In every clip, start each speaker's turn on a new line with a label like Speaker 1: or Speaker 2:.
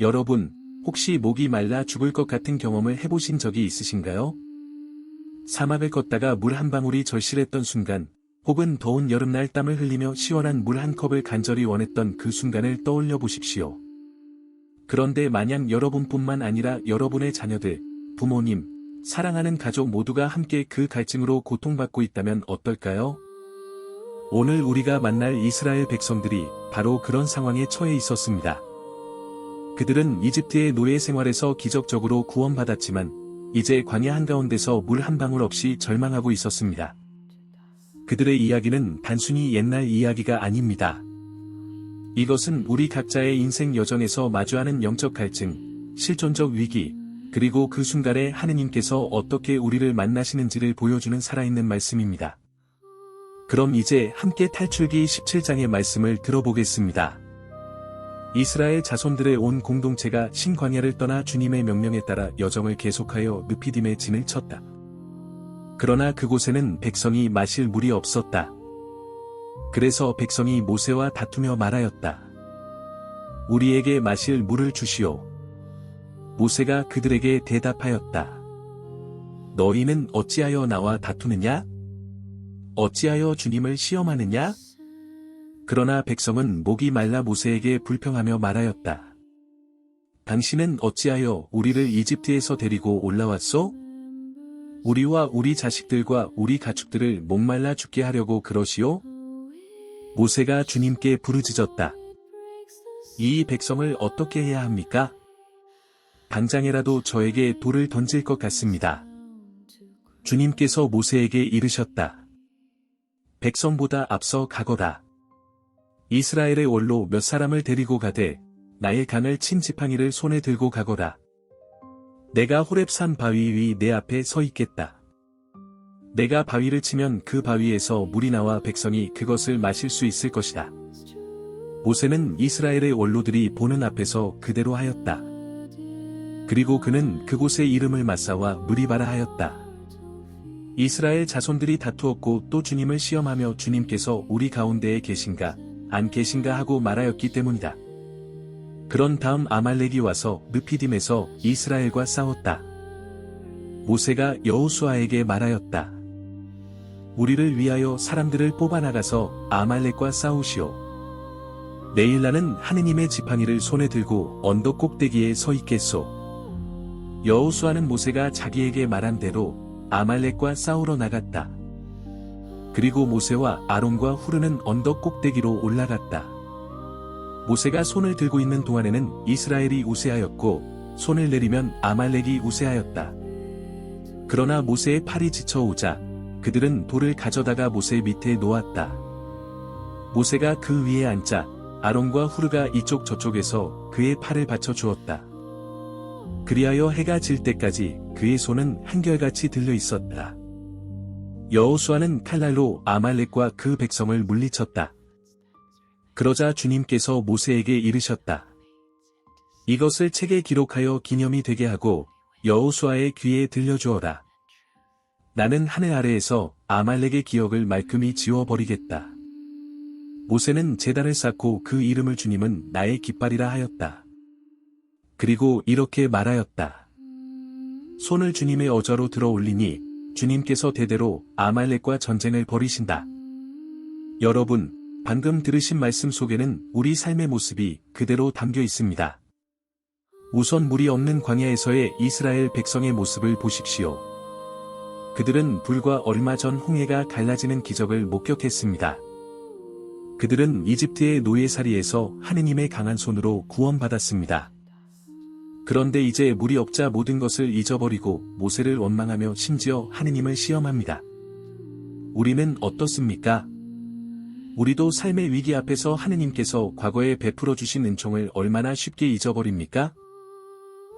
Speaker 1: 여러분, 혹시 목이 말라 죽을 것 같은 경험을 해보신 적이 있으신가요? 사막을 걷다가 물 한 방울이 절실했던 순간, 혹은 더운 여름날 땀을 흘리며 시원한 물 한 컵을 간절히 원했던 그 순간을 떠올려 보십시오. 그런데 만약 여러분뿐만 아니라 여러분의 자녀들, 부모님, 사랑하는 가족 모두가 함께 그 갈증으로 고통받고 있다면 어떨까요? 오늘 우리가 만날 이스라엘 백성들이 바로 그런 상황에 처해 있었습니다. 그들은 이집트의 노예 생활에서 기적적으로 구원받았지만 이제 광야 한가운데서 물 한 방울 없이 절망하고 있었습니다. 그들의 이야기는 단순히 옛날 이야기가 아닙니다. 이것은 우리 각자의 인생 여정에서 마주하는 영적 갈증, 실존적 위기, 그리고 그 순간에 하느님께서 어떻게 우리를 만나시는지를 보여주는 살아있는 말씀입니다. 그럼 이제 함께 탈출기 17장의 말씀을 들어보겠습니다. 이스라엘 자손들의 온 공동체가 신광야를 떠나 주님의 명령에 따라 여정을 계속하여 느피딤의 진을 쳤다. 그러나 그곳에는 백성이 마실 물이 없었다. 그래서 백성이 모세와 다투며 말하였다. 우리에게 마실 물을 주시오. 모세가 그들에게 대답하였다. 너희는 어찌하여 나와 다투느냐? 어찌하여 주님을 시험하느냐? 그러나 백성은 목이 말라 모세에게 불평하며 말하였다. 당신은 어찌하여 우리를 이집트에서 데리고 올라왔소? 우리와 우리 자식들과 우리 가축들을 목말라 죽게 하려고 그러시오? 모세가 주님께 부르짖었다. 이 백성을 어떻게 해야 합니까? 당장에라도 저에게 돌을 던질 것 같습니다. 주님께서 모세에게 이르셨다. 백성보다 앞서 가거라. 이스라엘의 원로 몇 사람을 데리고 가되 나의 강을 친 지팡이를 손에 들고 가거라. 내가 호랩산 바위 위 내 앞에 서 있겠다. 내가 바위를 치면 그 바위에서 물이 나와 백성이 그것을 마실 수 있을 것이다. 모세는 이스라엘의 원로들이 보는 앞에서 그대로 하였다. 그리고 그는 그곳의 이름을 마사와 무리바라 하였다. 이스라엘 자손들이 다투었고 또 주님을 시험하며 주님께서 우리 가운데에 계신가, 안 계신가 하고 말하였기 때문이다. 그런 다음 아말렉이 와서 느피딤에서 이스라엘과 싸웠다. 모세가 여호수아에게 말하였다. 우리를 위하여 사람들을 뽑아나가서 아말렉과 싸우시오. 내일 나는 하느님의 지팡이를 손에 들고 언덕 꼭대기에 서 있겠소. 여호수아는 모세가 자기에게 말한 대로 아말렉과 싸우러 나갔다. 그리고 모세와 아론과 후르는 언덕 꼭대기로 올라갔다. 모세가 손을 들고 있는 동안에는 이스라엘이 우세하였고 손을 내리면 아말렉이 우세하였다. 그러나 모세의 팔이 지쳐오자 그들은 돌을 가져다가 모세 밑에 놓았다. 모세가 그 위에 앉자 아론과 후르가 이쪽 저쪽에서 그의 팔을 받쳐 주었다. 그리하여 해가 질 때까지 그의 손은 한결같이 들려 있었다. 여호수아는 칼날로 아말렉과 그 백성을 물리쳤다. 그러자 주님께서 모세에게 이르셨다. 이것을 책에 기록하여 기념이 되게 하고 여호수아의 귀에 들려주어라. 나는 하늘 아래에서 아말렉의 기억을 말끔히 지워버리겠다. 모세는 제단을 쌓고 그 이름을 주님은 나의 깃발이라 하였다. 그리고 이렇게 말하였다. 손을 주님의 어저로 들어 올리니 주님께서 대대로 아말렉과 전쟁을 벌이신다. 여러분, 방금 들으신 말씀 속에는 우리 삶의 모습이 그대로 담겨 있습니다. 우선 물이 없는 광야에서의 이스라엘 백성의 모습을 보십시오. 그들은 불과 얼마 전 홍해가 갈라지는 기적을 목격했습니다. 그들은 이집트의 노예살이에서 하느님의 강한 손으로 구원받았습니다. 그런데 이제 물이 없자 모든 것을 잊어버리고 모세를 원망하며 심지어 하느님을 시험합니다. 우리는 어떻습니까? 우리도 삶의 위기 앞에서 하느님께서 과거에 베풀어 주신 은총을 얼마나 쉽게 잊어버립니까?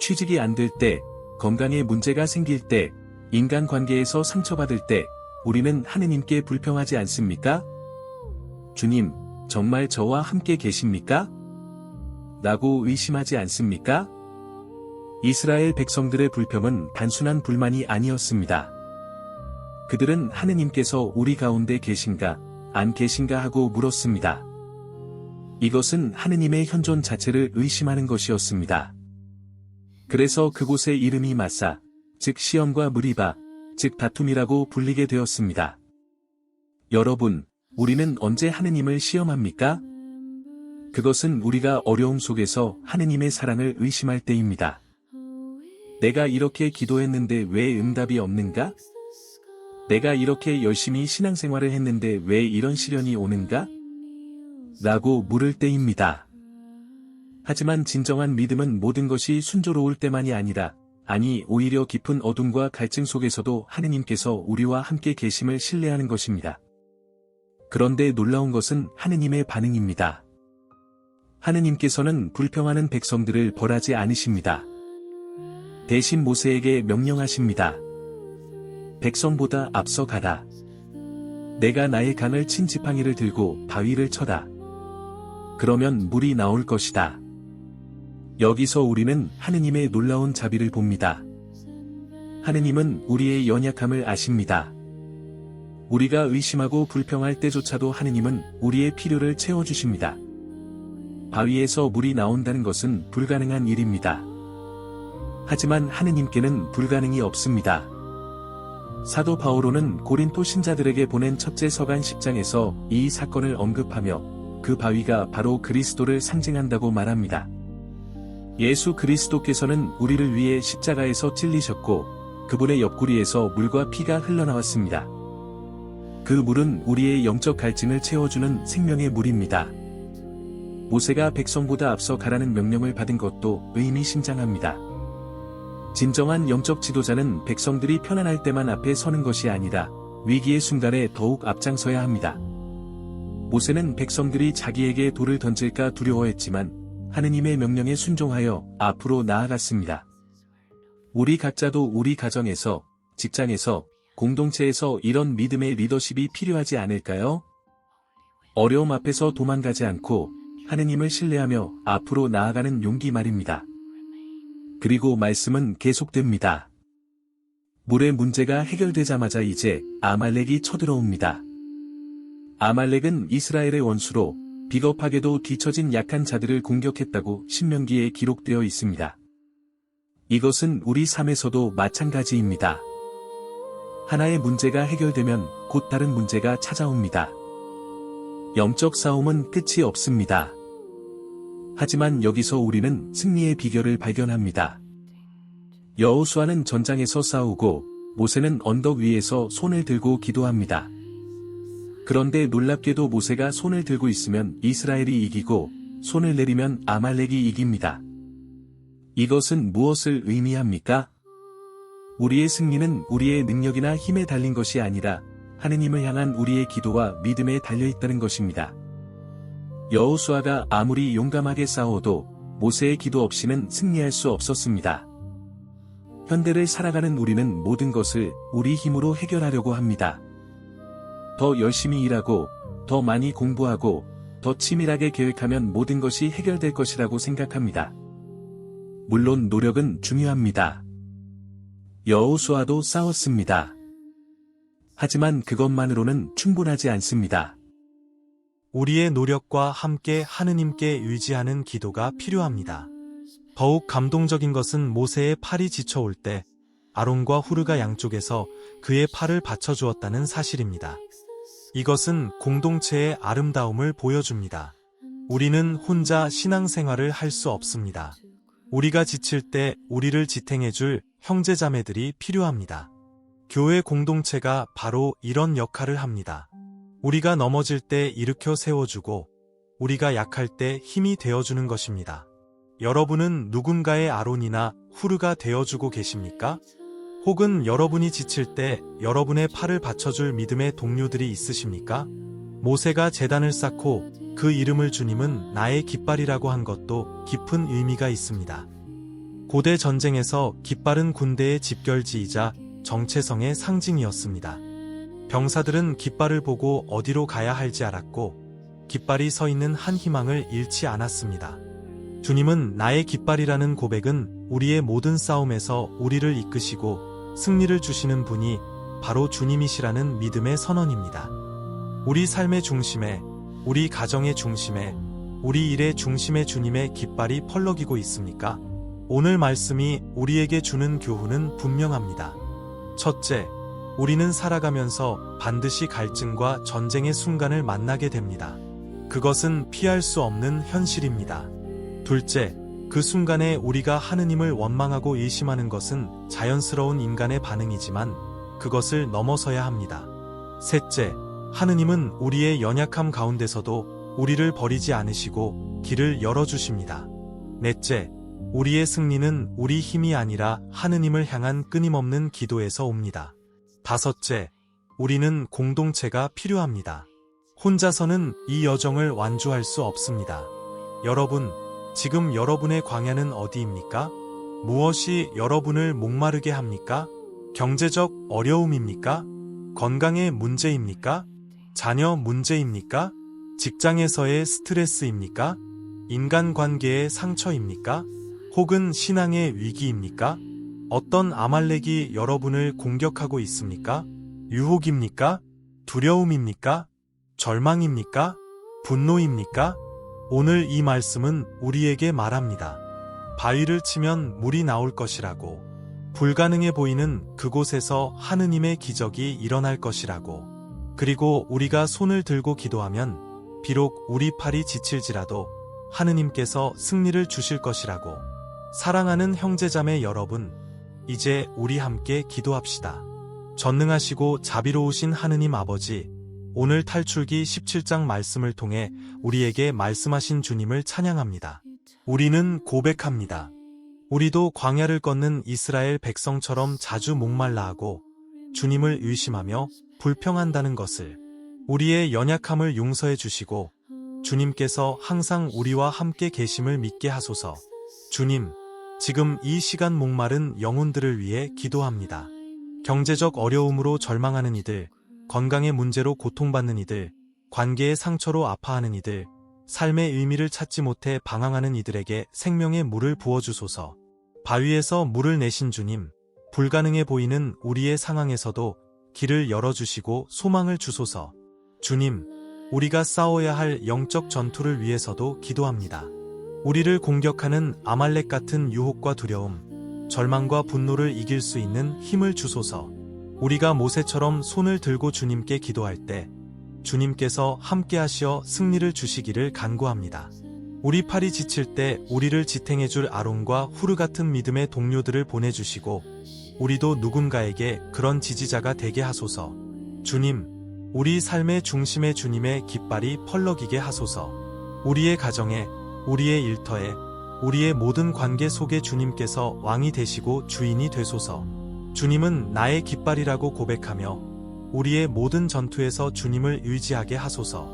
Speaker 1: 취직이 안 될 때, 건강에 문제가 생길 때, 인간관계에서 상처받을 때, 우리는 하느님께 불평하지 않습니까? 주님, 정말 저와 함께 계십니까? 라고 의심하지 않습니까? 이스라엘 백성들의 불평은 단순한 불만이 아니었습니다. 그들은 하느님께서 우리 가운데 계신가, 안 계신가 하고 물었습니다. 이것은 하느님의 현존 자체를 의심하는 것이었습니다. 그래서 그곳의 이름이 마사, 즉 시험과 무리바, 즉 다툼이라고 불리게 되었습니다. 여러분, 우리는 언제 하느님을 시험합니까? 그것은 우리가 어려움 속에서 하느님의 사랑을 의심할 때입니다. 내가 이렇게 기도했는데 왜 응답이 없는가? 내가 이렇게 열심히 신앙생활을 했는데 왜 이런 시련이 오는가? 라고 물을 때입니다. 하지만 진정한 믿음은 모든 것이 순조로울 때만이 아니라, 아니 오히려 깊은 어둠과 갈증 속에서도 하느님께서 우리와 함께 계심을 신뢰하는 것입니다. 그런데 놀라운 것은 하느님의 반응입니다. 하느님께서는 불평하는 백성들을 벌하지 않으십니다. 대신 모세에게 명령하십니다. 백성보다 앞서 가라. 내가 나의 강을 친 지팡이를 들고 바위를 쳐다. 그러면 물이 나올 것이다. 여기서 우리는 하느님의 놀라운 자비를 봅니다. 하느님은 우리의 연약함을 아십니다. 우리가 의심하고 불평할 때조차도 하느님은 우리의 필요를 채워주십니다. 바위에서 물이 나온다는 것은 불가능한 일입니다. 하지만 하느님께는 불가능이 없습니다. 사도 바오로는 고린토 신자들에게 보낸 첫째 서간 10장에서 이 사건을 언급하며 그 바위가 바로 그리스도를 상징한다고 말합니다. 예수 그리스도께서는 우리를 위해 십자가에서 찔리셨고 그분의 옆구리에서 물과 피가 흘러나왔습니다. 그 물은 우리의 영적 갈증을 채워주는 생명의 물입니다. 모세가 백성보다 앞서 가라는 명령을 받은 것도 의미심장합니다. 진정한 영적 지도자는 백성들이 편안할 때만 앞에 서는 것이 아니라 위기의 순간에 더욱 앞장서야 합니다. 모세는 백성들이 자기에게 돌을 던질까 두려워했지만 하느님의 명령에 순종하여 앞으로 나아갔습니다. 우리 각자도 우리 가정에서, 직장에서, 공동체에서 이런 믿음의 리더십이 필요하지 않을까요? 어려움 앞에서 도망가지 않고 하느님을 신뢰하며 앞으로 나아가는 용기 말입니다. 그리고 말씀은 계속됩니다. 물의 문제가 해결되자마자 이제 아말렉이 쳐들어옵니다. 아말렉은 이스라엘의 원수로 비겁하게도 뒤처진 약한 자들을 공격했다고 신명기에 기록되어 있습니다. 이것은 우리 삶에서도 마찬가지입니다. 하나의 문제가 해결되면 곧 다른 문제가 찾아옵니다. 영적 싸움은 끝이 없습니다. 하지만 여기서 우리는 승리의 비결을 발견합니다. 여호수아는 전장에서 싸우고 모세는 언덕 위에서 손을 들고 기도합니다. 그런데 놀랍게도 모세가 손을 들고 있으면 이스라엘이 이기고 손을 내리면 아말렉이 이깁니다. 이것은 무엇을 의미합니까? 우리의 승리는 우리의 능력이나 힘에 달린 것이 아니라 하느님을 향한 우리의 기도와 믿음에 달려 있다는 것입니다. 여호수아가 아무리 용감하게 싸워도 모세의 기도 없이는 승리할 수 없었습니다. 현대를 살아가는 우리는 모든 것을 우리 힘으로 해결하려고 합니다. 더 열심히 일하고, 더 많이 공부하고, 더 치밀하게 계획하면 모든 것이 해결될 것이라고 생각합니다. 물론 노력은 중요합니다. 여호수아도 싸웠습니다. 하지만 그것만으로는 충분하지 않습니다.
Speaker 2: 우리의 노력과 함께 하느님께 의지하는 기도가 필요합니다. 더욱 감동적인 것은 모세의 팔이 지쳐올 때 아론과 후르가 양쪽에서 그의 팔을 받쳐주었다는 사실입니다. 이것은 공동체의 아름다움을 보여줍니다. 우리는 혼자 신앙생활을 할 수 없습니다. 우리가 지칠 때 우리를 지탱해줄 형제자매들이 필요합니다. 교회 공동체가 바로 이런 역할을 합니다. 우리가 넘어질 때 일으켜 세워주고 우리가 약할 때 힘이 되어주는 것입니다. 여러분은 누군가의 아론이나 후르가 되어주고 계십니까? 혹은 여러분이 지칠 때 여러분의 팔을 받쳐줄 믿음의 동료들이 있으십니까? 모세가 재단을 쌓고 그 이름을 주님은 나의 깃발이라고 한 것도 깊은 의미가 있습니다. 고대 전쟁에서 깃발은 군대의 집결지이자 정체성의 상징이었습니다. 병사들은 깃발을 보고 어디로 가야 할지 알았고 깃발이 서 있는 한 희망을 잃지 않았습니다. 주님은 나의 깃발이라는 고백은 우리의 모든 싸움에서 우리를 이끄시고 승리를 주시는 분이 바로 주님이시라는 믿음의 선언입니다. 우리 삶의 중심에, 우리 가정의 중심에, 우리 일의 중심에 주님의 깃발이 펄럭이고 있습니까? 오늘 말씀이 우리에게 주는 교훈은 분명합니다. 첫째, 우리는 살아가면서 반드시 갈증과 전쟁의 순간을 만나게 됩니다. 그것은 피할 수 없는 현실입니다. 둘째, 그 순간에 우리가 하느님을 원망하고 의심하는 것은 자연스러운 인간의 반응이지만 그것을 넘어서야 합니다. 셋째, 하느님은 우리의 연약함 가운데서도 우리를 버리지 않으시고 길을 열어주십니다. 넷째, 우리의 승리는 우리 힘이 아니라 하느님을 향한 끊임없는 기도에서 옵니다. 다섯째, 우리는 공동체가 필요합니다. 혼자서는 이 여정을 완주할 수 없습니다. 여러분, 지금 여러분의 광야는 어디입니까? 무엇이 여러분을 목마르게 합니까? 경제적 어려움입니까? 건강의 문제입니까? 자녀 문제입니까? 직장에서의 스트레스입니까? 인간관계의 상처입니까? 혹은 신앙의 위기입니까? 어떤 아말렉이 여러분을 공격하고 있습니까? 유혹입니까? 두려움입니까? 절망입니까? 분노입니까? 오늘 이 말씀은 우리에게 말합니다. 바위를 치면 물이 나올 것이라고. 불가능해 보이는 그곳에서 하느님의 기적이 일어날 것이라고. 그리고 우리가 손을 들고 기도하면 비록 우리 팔이 지칠지라도 하느님께서 승리를 주실 것이라고. 사랑하는 형제자매 여러분, 이제 우리 함께 기도합시다. 전능하시고 자비로우신 하느님 아버지, 오늘 탈출기 17장 말씀을 통해 우리에게 말씀하신 주님을 찬양합니다. 우리는 고백합니다. 우리도 광야를 걷는 이스라엘 백성처럼 자주 목말라 하고 주님을 의심하며 불평한다는 것을 우리의 연약함을 용서해 주시고 주님께서 항상 우리와 함께 계심을 믿게 하소서. 주님, 지금 이 시간 목마른 영혼들을 위해 기도합니다. 경제적 어려움으로 절망하는 이들, 건강의 문제로 고통받는 이들, 관계의 상처로 아파하는 이들, 삶의 의미를 찾지 못해 방황하는 이들에게 생명의 물을 부어주소서. 바위에서 물을 내신 주님, 불가능해 보이는 우리의 상황에서도 길을 열어주시고 소망을 주소서. 주님, 우리가 싸워야 할 영적 전투를 위해서도 기도합니다. 우리를 공격하는 아말렉 같은 유혹과 두려움, 절망과 분노를 이길 수 있는 힘을 주소서. 우리가 모세처럼 손을 들고 주님께 기도할 때 주님께서 함께 하시어 승리를 주시기를 간구합니다. 우리 팔이 지칠 때 우리를 지탱해 줄 아론과 후르 같은 믿음의 동료들을 보내주시고 우리도 누군가에게 그런 지지자가 되게 하소서. 주님, 우리 삶의 중심에 주님의 깃발이 펄럭이게 하소서. 우리의 가정에, 우리의 일터에, 우리의 모든 관계 속에 주님께서 왕이 되시고 주인이 되소서. 주님은 나의 깃발이라고 고백하며 우리의 모든 전투에서 주님을 의지하게 하소서.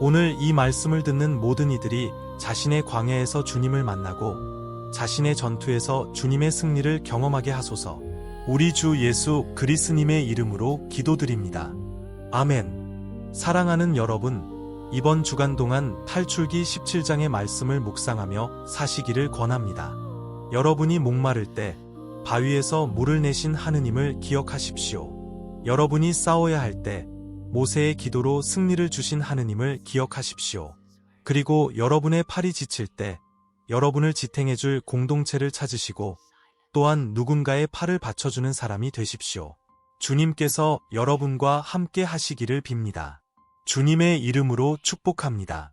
Speaker 2: 오늘 이 말씀을 듣는 모든 이들이 자신의 광야에서 주님을 만나고 자신의 전투에서 주님의 승리를 경험하게 하소서. 우리 주 예수 그리스님의 이름으로 기도드립니다. 아멘. 사랑하는 여러분, 이번 주간 동안 탈출기 17장의 말씀을 묵상하며 사시기를 권합니다. 여러분이 목마를 때 바위에서 물을 내신 하느님을 기억하십시오. 여러분이 싸워야 할 때 모세의 기도로 승리를 주신 하느님을 기억하십시오. 그리고 여러분의 팔이 지칠 때 여러분을 지탱해줄 공동체를 찾으시고 또한 누군가의 팔을 받쳐주는 사람이 되십시오. 주님께서 여러분과 함께 하시기를 빕니다. 주님의 이름으로 축복합니다.